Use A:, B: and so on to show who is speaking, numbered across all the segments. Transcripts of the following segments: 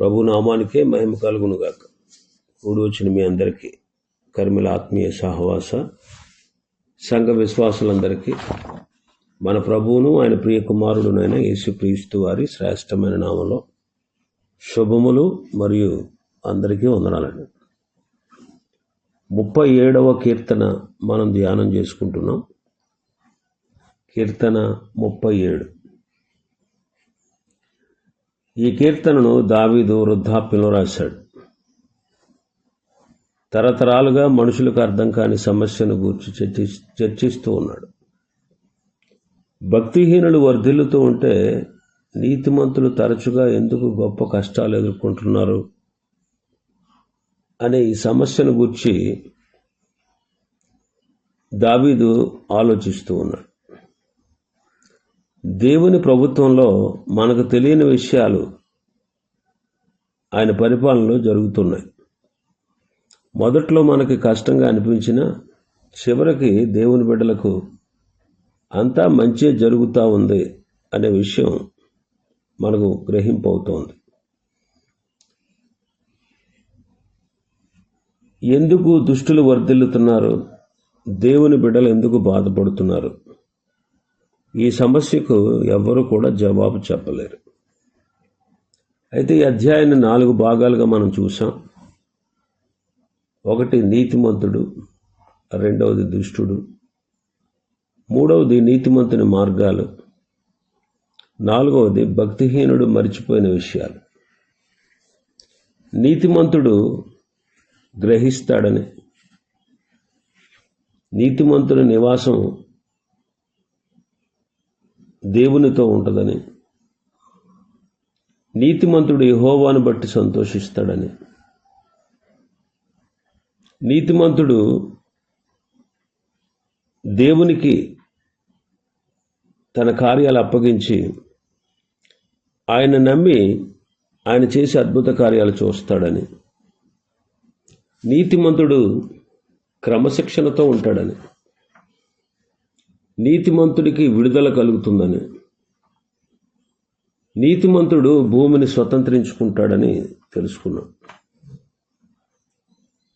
A: ప్రభు నామానికే మహిమ కలుగునుగాక. కూడి వచ్చిన మీ అందరికీ కర్మిల ఆత్మీయ సహవాస సంఘ విశ్వాసులందరికీ మన ప్రభువును ఆయన ప్రియ కుమారుడునైన యేసుక్రీస్తు వారి శ్రేష్టమైన నామంలో శుభములు మరియు అందరికీ వందనాలండి. ముప్పై ఏడవ కీర్తన మనం ధ్యానం చేసుకుంటున్నాం. కీర్తన ముప్పై ఏడు. ఈ కీర్తనను దావీదు వృద్ధాప్యంలో రాశాడు. తరతరాలుగా మనుషులకు అర్థం కాని సమస్యను గూర్చి చర్చి చర్చిస్తూ ఉన్నాడు. భక్తిహీనులు వర్ధిల్లుతూ ఉంటే నీతిమంతులు తరచుగా ఎందుకు గొప్ప కష్టాలు ఎదుర్కొంటున్నారు అనే ఈ సమస్యను గూర్చి దావీదు ఆలోచిస్తూ ఉన్నాడు. దేవుని ప్రభుత్వంలో మనకు తెలియని విషయాలు ఆయన పరిపాలనలో జరుగుతున్నాయి. మొదట్లో మనకి కష్టంగా అనిపించిన చివరికి దేవుని బిడ్డలకు అంతా మంచి జరుగుతూ ఉంది అనే విషయం మనకు గ్రహింపవుతోంది. ఎందుకు దుష్టులు వర్ధిల్లుతున్నారు? దేవుని బిడ్డలు ఎందుకు బాధపడుతున్నారు? ఈ సమస్యకు ఎవ్వరు కూడా జవాబు చెప్పలేరు. అయితే ఈ అధ్యాయాన్ని నాలుగు భాగాలుగా మనం చూసాం. ఒకటి నీతిమంతుడు రెండవది దుష్టుడు మూడవది నీతిమంతుని మార్గాలు నాలుగవది భక్తిహీనుడు మరిచిపోయిన విషయాలు. నీతిమంతుడు గ్రహిస్తాడని నీతిమంతుని నివాసం దేవునితో ఉంటుందని. నీతిమంతుడు యహోవాను బట్టి సంతోషిస్తాడని. నీతిమంతుడు దేవునికి తన కార్యాలు అప్పగించి ఆయన నమ్మి ఆయన చేసే అద్భుత కార్యాలు చూస్తాడని. నీతిమంతుడు క్రమశిక్షణతో ఉంటాడని. నీతిమంతుడికి విడుదల కలుగుతుందని. నీతిమంతుడు భూమిని స్వతంత్రించుకుంటాడని తెలుసుకున్నాం.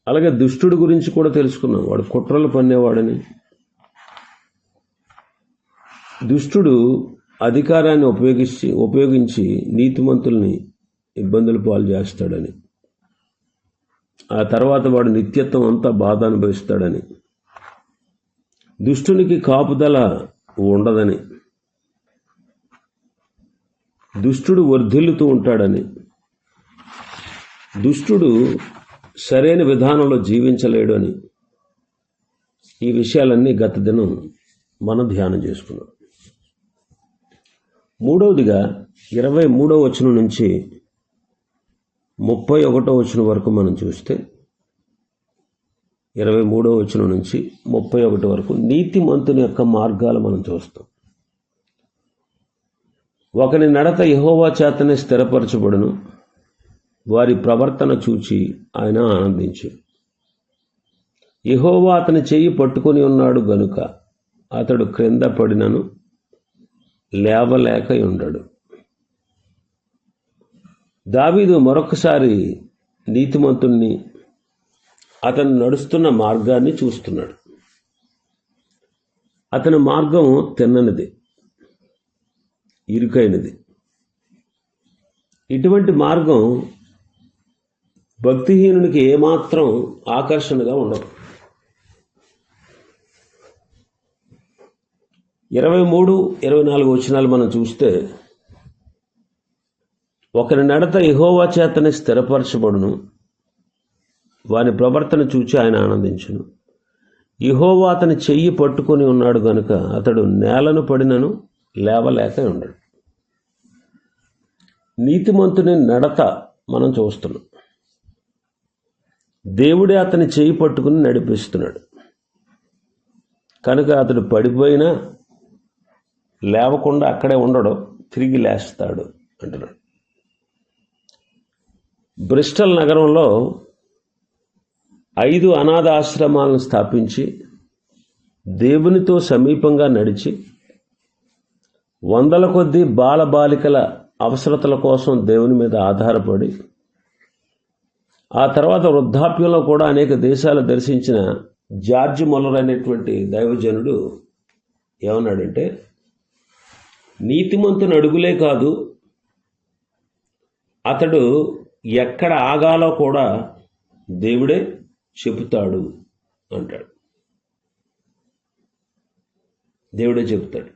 A: అలాగే దుష్టుడి గురించి కూడా తెలుసుకున్నాం. వాడు కుట్రలు పన్నేవాడని. దుష్టుడు అధికారాన్ని ఉపయోగించి ఉపయోగించి నీతిమంతుల్ని ఇబ్బందులు పాలు చేస్తాడని. ఆ తర్వాత వాడు నిత్యత్వం అంతా బాధ అనుభవిస్తాడని. దుష్టునికి కాపుదల ఉండదని దుష్టుడు వర్ధిల్లుతూ ఉంటాడని దుష్టుడు సరైన విధానంలో జీవించలేడు అని ఈ విషయాలన్నీ గత దినం మనం ధ్యానం చేసుకున్నాం. మూడవదిగా ఇరవై మూడవ వచనం నుంచి ముప్పై ఒకటో వచనం వరకు మనం చూస్తే ఇరవై మూడో వచనం నుంచి ముప్పై ఒకటి వరకు నీతిమంతుని యొక్క మార్గాలు మనం చూస్తాం. ఒకని నడత యహోవా చేతనే స్థిరపరచబడును. వారి ప్రవర్తన చూచి ఆయన ఆనందించు యహోవా అతని చెయ్యి పట్టుకొని ఉన్నాడు గనుక అతడు క్రింద పడినను లేవలేక ఉండడు. దావీదు మరొకసారి నీతిమంతుణ్ణి అతను నడుస్తున్న మార్గాన్ని చూస్తున్నాడు. అతని మార్గం తిన్ననిది ఇరుకైనది. ఇటువంటి మార్గం భక్తిహీనునికి ఏమాత్రం ఆకర్షణగా ఉండదు. ఇరవై మూడు ఇరవై నాలుగు వచనాలు మనం చూస్తే ఒకరి నడత ఇహోవా చేతనే స్థిరపరచబడును వాని ప్రవర్తన చూచి ఆయన ఆనందించును. ఇహోవా అతని చెయ్యి పట్టుకొని ఉన్నాడు గనుక అతడు నేలను పడినను లేవలేక ఉండడు. నీతిమంతుని నడత మనం చూస్తున్నాం. దేవుడే అతని చేయి పట్టుకుని నడిపిస్తున్నాడు. కనుక అతడు పడిపోయినా లేవకుండా అక్కడే ఉండడు తిరిగి లేస్తాడు అంటున్నాడు. బ్రిస్టల్ నగరంలో ఐదు అనాథ ఆశ్రమాలను స్థాపించి దేవునితో సమీపంగా నడిచి వందల కొద్దీ బాలబాలికల అవసరతల కోసం దేవుని మీద ఆధారపడి ఆ తర్వాత వృద్ధాప్యంలో కూడా అనేక దేశాలు దర్శించిన జార్జ్ మొలర్ అనేటువంటి దైవజనుడు ఏమన్నాడంటే నీతిమంతుని అడుగులే కాదు అతడు ఎక్కడ ఆగాలో కూడా దేవుడే చెబుతాడు అంటాడు. దేవుడే చెబుతాడు.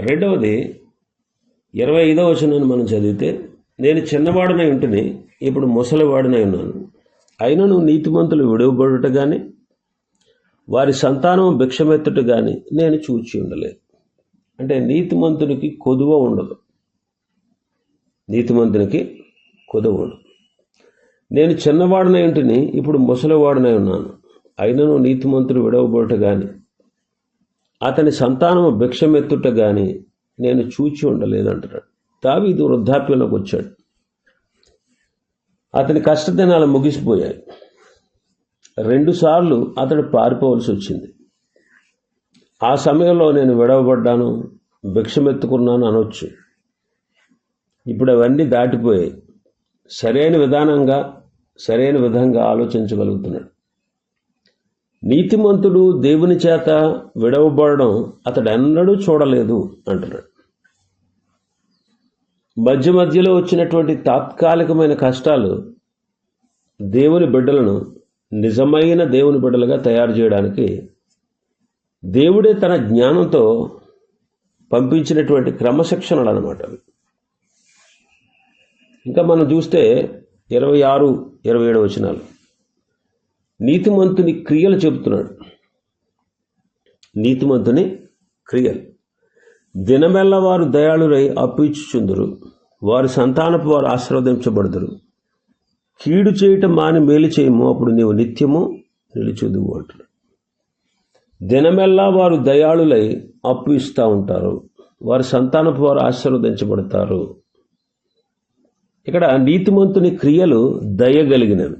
A: రెండవది ఇరవై ఐదవ వచనాన్ని మనం చదివితే నేను చిన్నవాడినై ఉంటుని ఇప్పుడు ముసలివాడినై ఉన్నాను. అయినను నీతిమంతులు విడవబడుట కానీ వారి సంతానం భిక్షమెత్తుట కానీ నేను చూచి ఉండలేదు. అంటే నీతిమంతునికి కొదువ ఉండదు. నీతిమంతునికి కొదువ ఉండదు. నేను చిన్నవాడనై ఉంటుని ఇప్పుడు ముసలివాడనై ఉన్నాను. అయినను నీతిమంతుడు విడవబోట కానీ అతని సంతానము భిక్షమెత్తుట కానీ నేను చూచి ఉండలేదు అంటున్నాడు దావీదు వృద్ధాప్యంలోకి వచ్చాడు. అతని కష్టదినాలు ముగిసిపోయాయి. రెండుసార్లు అతడు పారిపోవలసి వచ్చింది. ఆ సమయంలో నేను విడవబడ్డాను భిక్షమెత్తుకున్నాను అనొచ్చు. ఇప్పుడు అవన్నీ దాటిపోయాయి. సరైన విధానంగా సరైన విధంగా ఆలోచించగలుగుతున్నాడు నీతిమంతుడు దేవుని చేత విడవబడడం అతడు ఎన్నడూ చూడలేదు అంటున్నాడు మధ్య మధ్యలో వచ్చినటువంటి తాత్కాలికమైన కష్టాలు దేవుని బిడ్డలను నిజమైన దేవుని బిడ్డలుగా తయారు చేయడానికి దేవుడే తన జ్ఞానంతో పంపించినటువంటి క్రమశిక్షణలు అనమాట అవి. ఇంకా మనం చూస్తే ఇరవై ఆరు ఇరవై ఏడు వచనాలు. నీతిమంతుని క్రియలు చెబుతున్నాడు. నీతిమంతుని క్రియలు. దినమెల్ల వారు దయాళురై అప్పిచ్చుచుందురు వారి సంతానపు వారు ఆశీర్వదించబడుదురు. కీడు చేయటం మాని మేలు చేయము. అప్పుడు నీవు నిత్యము నిలుచుదువు అంటున్నాడు. దినమెల్లా వారు దయాళులై అప్పు ఇస్తూ ఉంటారు. వారి సంతానపు వారు ఆశీర్వదించబడతారు. ఇక్కడ నీతిమంతుని క్రియలు దయగలిగినవి.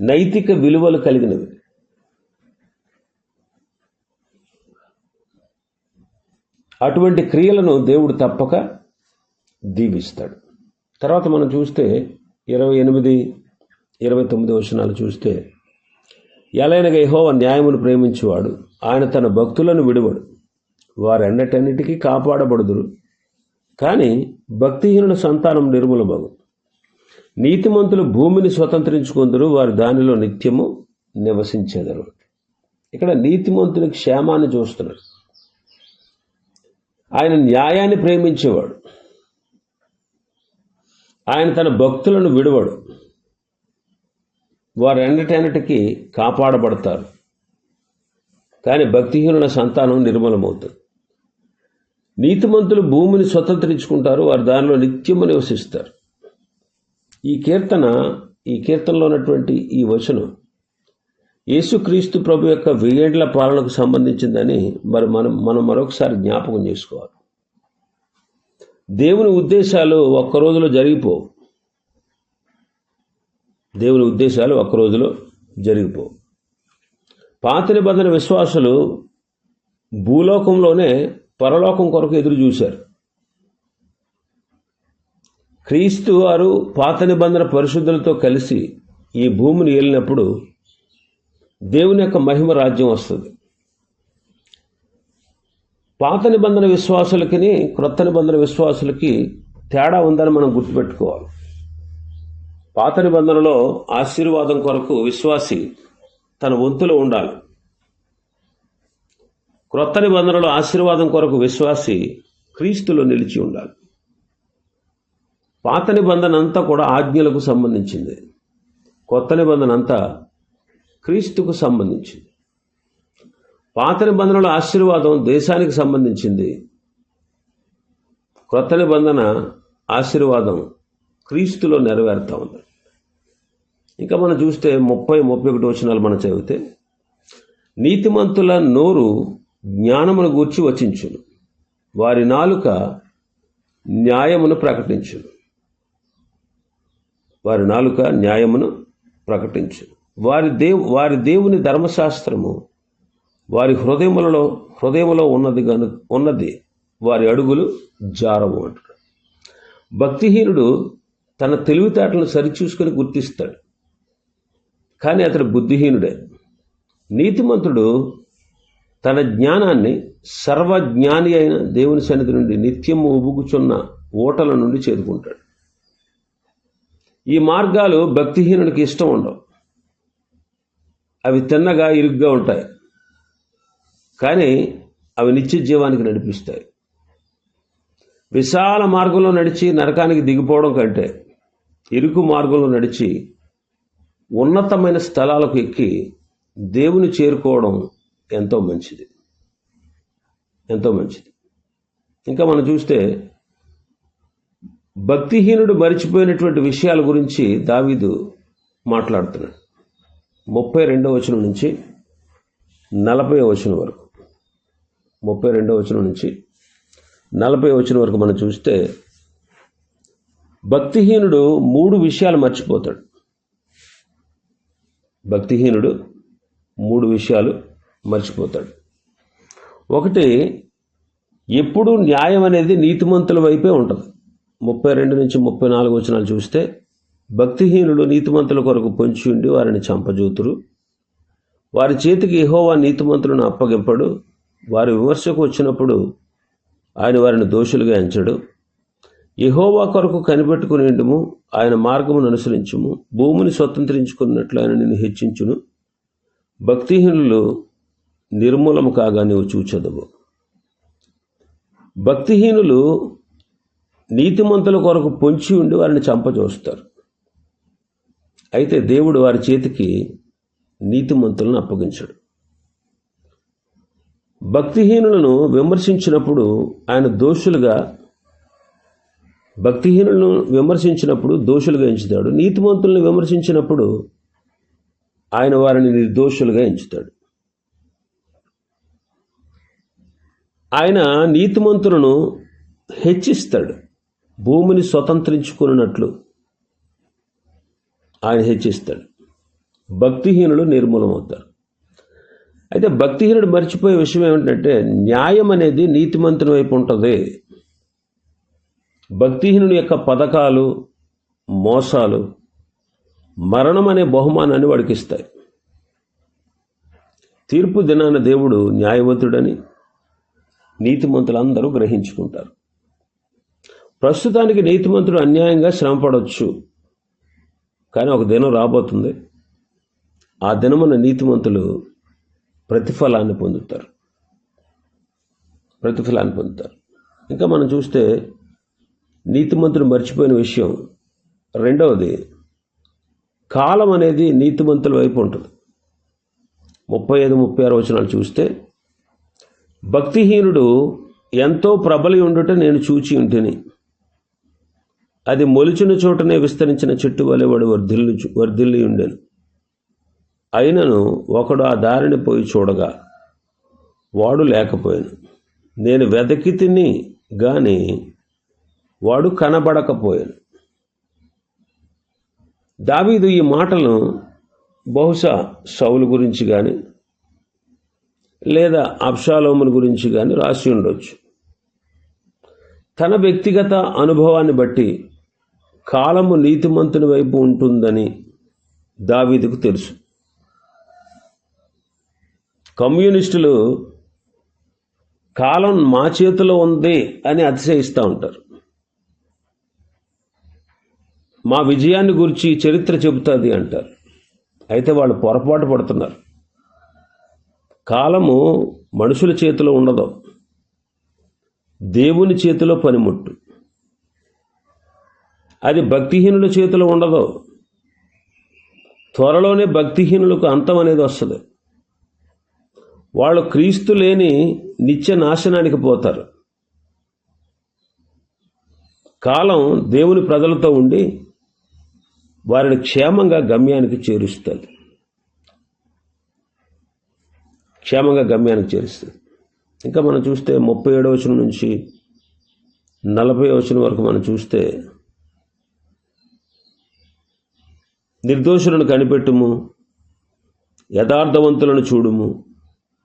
A: నైతిక విలువలు కలిగినవి. అటువంటి క్రియలను దేవుడు తప్పక దీవిస్తాడు. తర్వాత మనం చూస్తే ఇరవై ఎనిమిది ఇరవై తొమ్మిది వచనాలు చూస్తే ఎలైనగా యహోవ న్యాయమును ప్రేమించేవాడు. ఆయన తన భక్తులను విడువడు. వారెన్నటన్నిటికీ కాపాడబడుదురు. కానీ భక్తిహీనుల సంతానం నిర్మూలమగు. నీతిమంతులు భూమిని స్వతంత్రించుకుందరు వారు దానిలో నిత్యము నివసించేదరు. ఇక్కడ నీతిమంతుని క్షేమాన్ని చూస్తున్నారు. ఆయన న్యాయాన్ని ప్రేమించేవాడు. ఆయన తన భక్తులను విడవడు. వారు ఎన్నటెన్నటికి కాపాడబడతారు. కానీ భక్తిహీనుల సంతానం నిర్మూలమవుతుంది. నీతిమంతులు భూమిని స్వతంత్రించుకుంటారు వారు దానిలో నిత్యము నివసిస్తారు. ఈ కీర్తన ఈ కీర్తనలో ఉన్నటువంటి ఈ వచనం యేసుక్రీస్తు ప్రభు యొక్క వెయ్యేండ్ల పాలనకు సంబంధించిందని మరి మనం మనం మరొకసారి జ్ఞాపకం చేసుకోవాలి. దేవుని ఉద్దేశాలు ఒక్క రోజులో జరిగిపోవు. దేవుని ఉద్దేశాలు ఒక్క రోజులో జరిగిపోవు. పాత నిబంధన విశ్వాసులు భూలోకంలోనే పరలోకం కొరకు ఎదురు చూశారు. క్రీస్తు వారు పాత నిబంధన పరిశుద్ధులతో కలిసి ఈ భూమిని ఏలినప్పుడు దేవుని యొక్క మహిమ రాజ్యం వస్తుంది. పాత నిబంధన విశ్వాసులకి క్రొత్త నిబంధన విశ్వాసులకి తేడా ఉందని మనం గుర్తుపెట్టుకోవాలి. పాత నిబంధనలో ఆశీర్వాదం కొరకు విశ్వాసి తన వంతులో ఉండాలి. క్రొత్త నిబంధనలో ఆశీర్వాదం కొరకు విశ్వాసి క్రీస్తులో నిలిచి ఉండాలి. పాత నిబంధన అంతా కూడా ఆజ్ఞలకు సంబంధించింది. కొత్త నిబంధన అంతా క్రీస్తుకు సంబంధించింది. పాత నిబంధనల ఆశీర్వాదం దేశానికి సంబంధించింది. క్రొత్త నిబంధన ఆశీర్వాదం క్రీస్తులో నెరవేరుతా ఉంది. ఇంకా మనం చూస్తే ముప్పై ముప్పై ఒకటి వచనాలు మనం చదివితే నీతిమంతుల నోరు జ్ఞానమును గూర్చి వచించును. వారి నాలుక న్యాయమును ప్రకటించును. వారి నాలుక న్యాయమును ప్రకటించును. వారి దేవు వారి దేవుని ధర్మశాస్త్రము వారి హృదయములలో హృదయములో ఉన్నది కను ఉన్నది. వారి అడుగులు జారము అంటాడు భక్తిహీనుడు తన తెలివితేటలను సరిచూసుకొని గుర్తిస్తాడు. కానీ అతడు బుద్ధిహీనుడే. నీతిమంతుడు తన జ్ఞానాన్ని సర్వజ్ఞాని అయిన దేవుని సన్నిధి నుండి నిత్యము ఉబుకుచున్న ఓటల నుండి చేరుకుంటాడు. ఈ మార్గాలు భక్తిహీనుడికి ఇష్టం ఉండవు. అవి తిన్నగా ఇరుగ్గా ఉంటాయి. కానీ అవి నిత్య జీవానికి నడిపిస్తాయి. విశాల మార్గంలో నడిచి నరకానికి దిగిపోవడం కంటే ఇరుకు మార్గంలో నడిచి ఉన్నతమైన స్థలాలకు ఎక్కి దేవుని చేరుకోవడం ఎంతో మంచిది. ఎంతో మంచిది. ఇంకా మనం చూస్తే భక్తిహీనుడు మరిచిపోయినటువంటి విషయాల గురించి దావీదు మాట్లాడుతున్నాడు. ముప్పై రెండవ వచనం నుంచి నలభై వచనం వరకు. ముప్పై రెండవ వచనం నుంచి నలభై వచనం వరకు మనం చూస్తే భక్తిహీనుడు మూడు విషయాలు మర్చిపోతాడు. భక్తిహీనుడు మూడు విషయాలు మర్చిపోతాడు. ఒకటి ఎప్పుడు న్యాయం అనేది నీతిమంతుల వైపే ఉంటుంది. ముప్పై రెండు నుంచి ముప్పై నాలుగు వచనాలు చూస్తే భక్తిహీనుడు నీతిమంతుల కొరకు పొంచి ఉండి వారిని చంపజూతురు. వారి చేతికి ఎహోవా నీతిమంతులను అప్పగింపడు. వారి విమర్శకు వచ్చినప్పుడు ఆయన వారిని దోషులుగా ఎంచడు. ఎహోవా కొరకు కనిపెట్టుకునేందుము ఆయన మార్గమును అనుసరించుము. భూమిని స్వతంత్రించుకున్నట్లు ఆయన నిన్ను హెచ్చించును. భక్తిహీనులు నిర్మూలము కాగా నీవు చూచెదవు. భక్తిహీనులు నీతిమంతుల కొరకు పొంచి ఉండి వారిని చంపచూస్తారు అయితే దేవుడు వారి చేతికి నీతిమంతులను అప్పగించడు. భక్తిహీనులను విమర్శించినప్పుడు ఆయన దోషులుగా భక్తిహీనులను విమర్శించినప్పుడు దోషులుగా ఎంచుతాడు. నీతిమంతులను విమర్శించినప్పుడు ఆయన వారిని నిర్దోషులుగా ఎంచుతాడు. ఆయన నీతిమంతులను హెచ్చిస్తాడు. భూమిని స్వతంత్రించుకున్నట్లు ఆయన హెచ్చిస్తాడు. భక్తిహీనులు నిర్మూలమవుతారు. అయితే భక్తిహీనుడు మర్చిపోయే విషయం ఏమిటంటే న్యాయం అనేది నీతిమంతుని వైపు ఉంటుంది. భక్తిహీనుడి యొక్క పథకాలు మోసాలు మరణం అనే బహుమానాన్ని వాడికిస్తాయి. తీర్పు దినాన దేవుడు న్యాయవంతుడని నీతిమంతులందరూ గ్రహించుకుంటారు. ప్రస్తుతానికి నీతిమంతుడు అన్యాయంగా శ్రమపడవచ్చు కానీ ఒక దినం రాబోతుంది. ఆ దినమున నీతిమంతులు ప్రతిఫలాన్ని పొందుతారు. ప్రతిఫలాన్ని పొందుతారు. ఇంకా మనం చూస్తే నీతిమంతుడు మర్చిపోయిన విషయం రెండవది కాలం అనేది నీతిమంతుల వైపు ఉంటుంది. ముప్పై ఐదు ముప్పై ఆరు వచనాలు చూస్తే భక్తిహీనుడు ఎంతో ప్రబలి ఉండుట నేను చూచి ఉంటిని. అది మొలిచిన చోటనే విస్తరించిన చెట్టు వలె వాడు వర్ధిల్లు వర్ధిల్లి ఉండెను. అయినను ఒకడు ఆ దారిని పోయి చూడగా వాడు లేకపోయాను. నేను వెదకి తిని కానీ వాడు కనబడకపోయాను. దావీదు ఈ మాటలను బహుశా సౌలు గురించి కానీ లేదా అప్షాలోముని గురించి కానీ రాసి ఉండొచ్చు. తన వ్యక్తిగత అనుభవాన్ని బట్టి కాలము నీతిమంతుని వైపు ఉంటుందని దావీదుకు తెలుసు. కమ్యూనిస్టులు కాలం మా చేతిలో ఉంది అని అతిశయిస్తూ ఉంటారు. మా విజయాన్ని గురించి చరిత్ర చెబుతుంది అంటారు. అయితే వాళ్ళు పొరపాటు పడుతున్నారు. కాలము మనుషుల చేతిలో ఉండదు. దేవుని చేతిలో పనిముట్టు. అది భక్తిహీనుల చేతిలో ఉండదు. త్వరలోనే భక్తిహీనులకు అంతం అనేది వస్తుంది. వాళ్ళు క్రీస్తు లేని నిత్య నాశనానికి పోతారు. కాలం దేవుని ప్రజలతో ఉండి వారిని క్షేమంగా గమ్యానికి చేరుస్తుంది. క్షేమంగా గమ్యానికి చేరుస్తుంది. ఇంకా మనం చూస్తే ముప్పై ఏడవ వచనం నుంచి నలభై వచనం వరకు మనం చూస్తే నిర్దోషులను కనిపెట్టుము యథార్థవంతులను చూడుము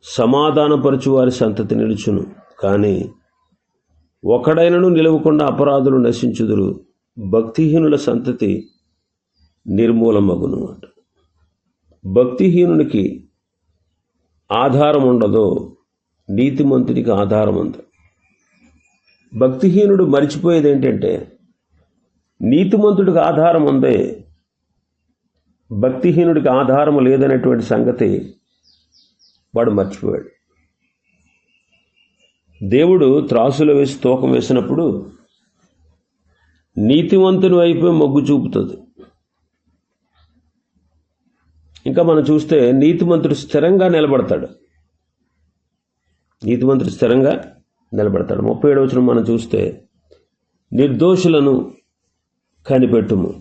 A: సమాధానపరచు వారి సంతతి నిలుచును. కానీ ఒకడైనను నిలవకుండా అపరాధులు నశించుదురు భక్తిహీనుల సంతతి నిర్మూలమగును అంట భక్తిహీనునికి ఆధారం ఉండదో నీతిమంతుడికి ఆధారం ఉంది భక్తిహీనుడు మర్చిపోయేది ఏంటంటే నీతిమంతుడికి ఆధారం ఉంది భక్తిహీనుడికి ఆధారం లేదనేటువంటి సంగతి వాడు మర్చిపోయాడు. దేవుడు త్రాసులో వేసి తూకం వేసినప్పుడు నీతివంతుని వైపే మొగ్గు చూపుతుంది. ఇంకా మనం చూస్తే నీతిమంతుడు స్థిరంగా నిలబడతాడు. నీతిమంతుడు స్థిరంగా నిలబడతాడు. ముప్పై ఏడు వచ్చిన మనం చూస్తే నిర్దోషులను కనిపెట్టుము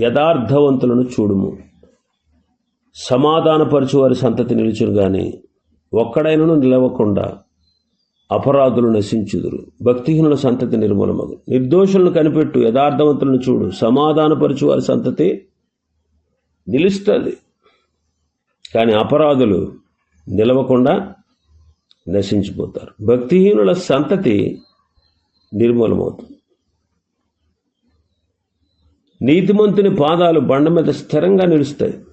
A: యథార్థవంతులను చూడుము. సమాధానపరచు వారి సంతతి నిలుచును కానీ ఒక్కడైనను నిలవకుండా అపరాధులు నశించుదురు. భక్తిహీనుల సంతతి నిర్మూలమగు. నిర్దోషులను కనిపెట్టు యథార్థవంతులను చూడు. సమాధానపరచు వారి సంతతి నిలుస్తుంది. కానీ అపరాధులు నిలవకుండా నశించిపోతారు. భక్తిహీనుల సంతతి నిర్మూలమవుతుంది. నీతిమంతుని పాదాలు బండ మీద స్థిరంగా నిలుస్తాయి.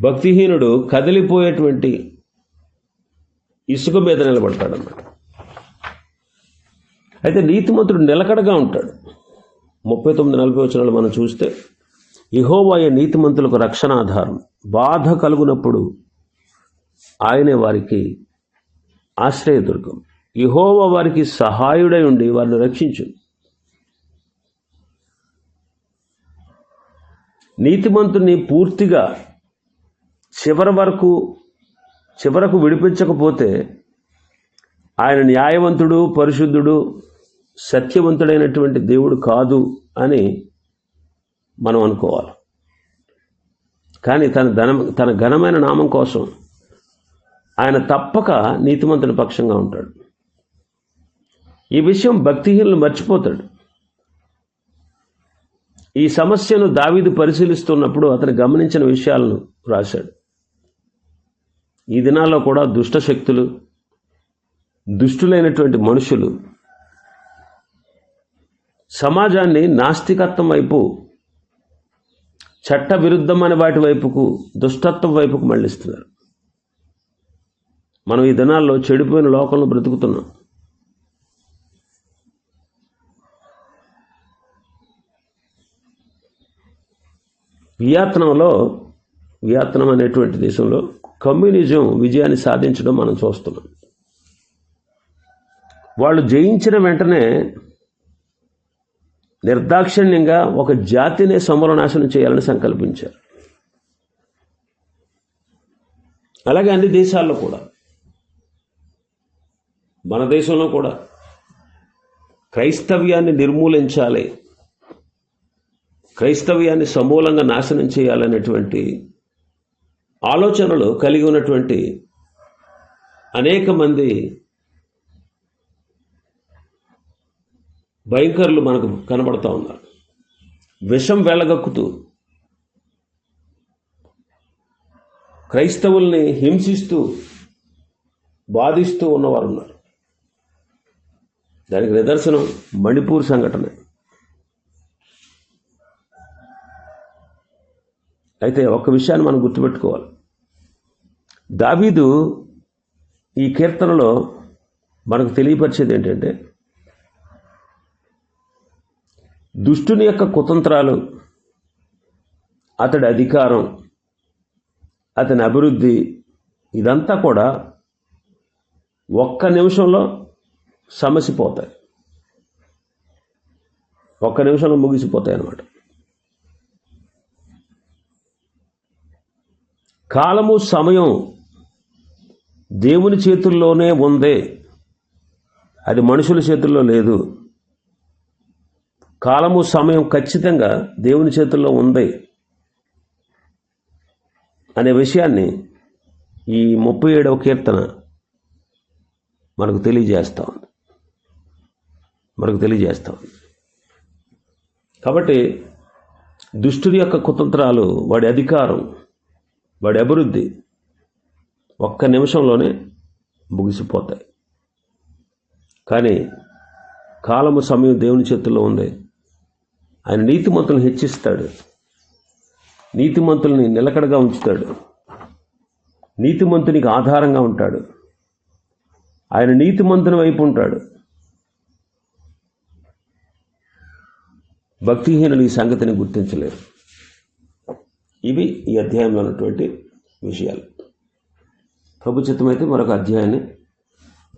A: భక్తిహీనుడు కదిలిపోయేటువంటి ఇసుక మీద నిలబడతాడన్నమాట. అయితే నీతిమంతుడు నిలకడగా ఉంటాడు. ముప్పై తొమ్మిది నలభై వచనాలు మనం చూస్తే ఇహోవాయ నీతిమంతులకు రక్షణ ఆధారం బాధ కలుగునప్పుడు ఆయనే వారికి ఆశ్రయదుర్గం. ఇహోవ వారికి సహాయుడై ఉండి వారిని రక్షించు. నీతిమంతుని పూర్తిగా చివరి వరకు చివరకు విడిపించకపోతే ఆయన న్యాయవంతుడు పరిశుద్ధుడు సత్యవంతుడైనటువంటి దేవుడు కాదు అని మనం అనుకోవాలి. కానీ తన ధనం తన ఘనమైన నామం కోసం ఆయన తప్పక నీతిమంతుని పక్షంగా ఉంటాడు. ఈ విషయం భక్తిహీనులు మర్చిపోతాడు. ఈ సమస్యను దావీదు పరిశీలిస్తున్నప్పుడు అతను గమనించిన విషయాలను రాశాడు. ఈ దినాల్లో కూడా దుష్ట శక్తులు దుష్టులైనటువంటి మనుషులు సమాజాన్ని నాస్తికత్వం వైపు చట్ట విరుద్ధమైన వాటి వైపుకు దుష్టత్వం వైపుకు మళ్ళిస్తున్నారు. మనం ఈ దినాల్లో చెడిపోయిన లోకంలో బ్రతుకుతున్నాం. వియత్నంలో వియత్నం అనేటువంటి దేశంలో కమ్యూనిజం విజయాన్ని సాధించడం మనం చూస్తున్నాం. వాళ్ళు జయించిన వెంటనే నిర్దాక్షిణ్యంగా ఒక జాతిని సమరనాశనం చేయాలని సంకల్పించారు. అలాగే అన్ని దేశాల్లో కూడా. మన దేశంలో కూడా క్రైస్తవ్యాన్ని నిర్మూలించాలి క్రైస్తవ్యాన్ని సమూలంగా నాశనం చేయాలనేటువంటి ఆలోచనలు కలిగి ఉన్నటువంటి అనేక మంది భయంకరులు మనకు కనబడుతూ ఉన్నారు. విషం వెళ్ళగక్కుతూ క్రైస్తవుల్ని హింసిస్తూ బాధిస్తూ ఉన్నవారు ఉన్నారు దానికి నిదర్శనం మణిపూర్ సంఘటన. అయితే ఒక విషయాన్ని మనం గుర్తుపెట్టుకోవాలి. దావీదు ఈ కీర్తనలో మనకు తెలియపరిచేది ఏంటంటే దుష్టుని యొక్క కుతంత్రాలు అతడి అధికారం అతని అభివృద్ధి ఇదంతా కూడా ఒక్క నిమిషంలో సమసిపోతాయి. ఒక్క నిమిషంలో ముగిసిపోతాయి అన్నమాట. కాలము సమయం దేవుని చేతుల్లోనే ఉంది. అది మనుషుల చేతుల్లో లేదు. కాలము సమయం ఖచ్చితంగా దేవుని చేతుల్లో ఉంది అనే విషయాన్ని ఈ ముప్పై ఏడవ కీర్తన మనకు తెలియజేస్తూ ఉంది. మనకు తెలియజేస్తూ ఉంది. కాబట్టి దుష్టుడి యొక్క కుతంత్రాలు వాడి అధికారం వాడి అభివృద్ధి ఒక్క నిమిషంలోనే ముగిసిపోతాయి. కానీ కాలము సమయం దేవుని చేతుల్లో ఉంది. ఆయన నీతిమంతులను హెచ్చిస్తాడు. నీతిమంతుల్ని నిలకడగా ఉంచుతాడు. నీతిమంతునికి ఆధారంగా ఉంటాడు. ఆయన నీతిమంతుని వైపు ఉంటాడు. భక్తిహీనులు ఈ సంగతిని గుర్తించలేరు. ఇవి ఈ అధ్యాయంలో ఉన్నటువంటి విషయాలు. ప్రభు మరొక అధ్యాయాన్ని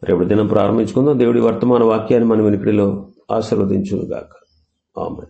A: రేపటి దినం ప్రారంభించుకుందాం. దేవుడి వర్తమాన వాక్యాన్ని మనం వినికిడిలో ఆశీర్వదించుగాక ఆమె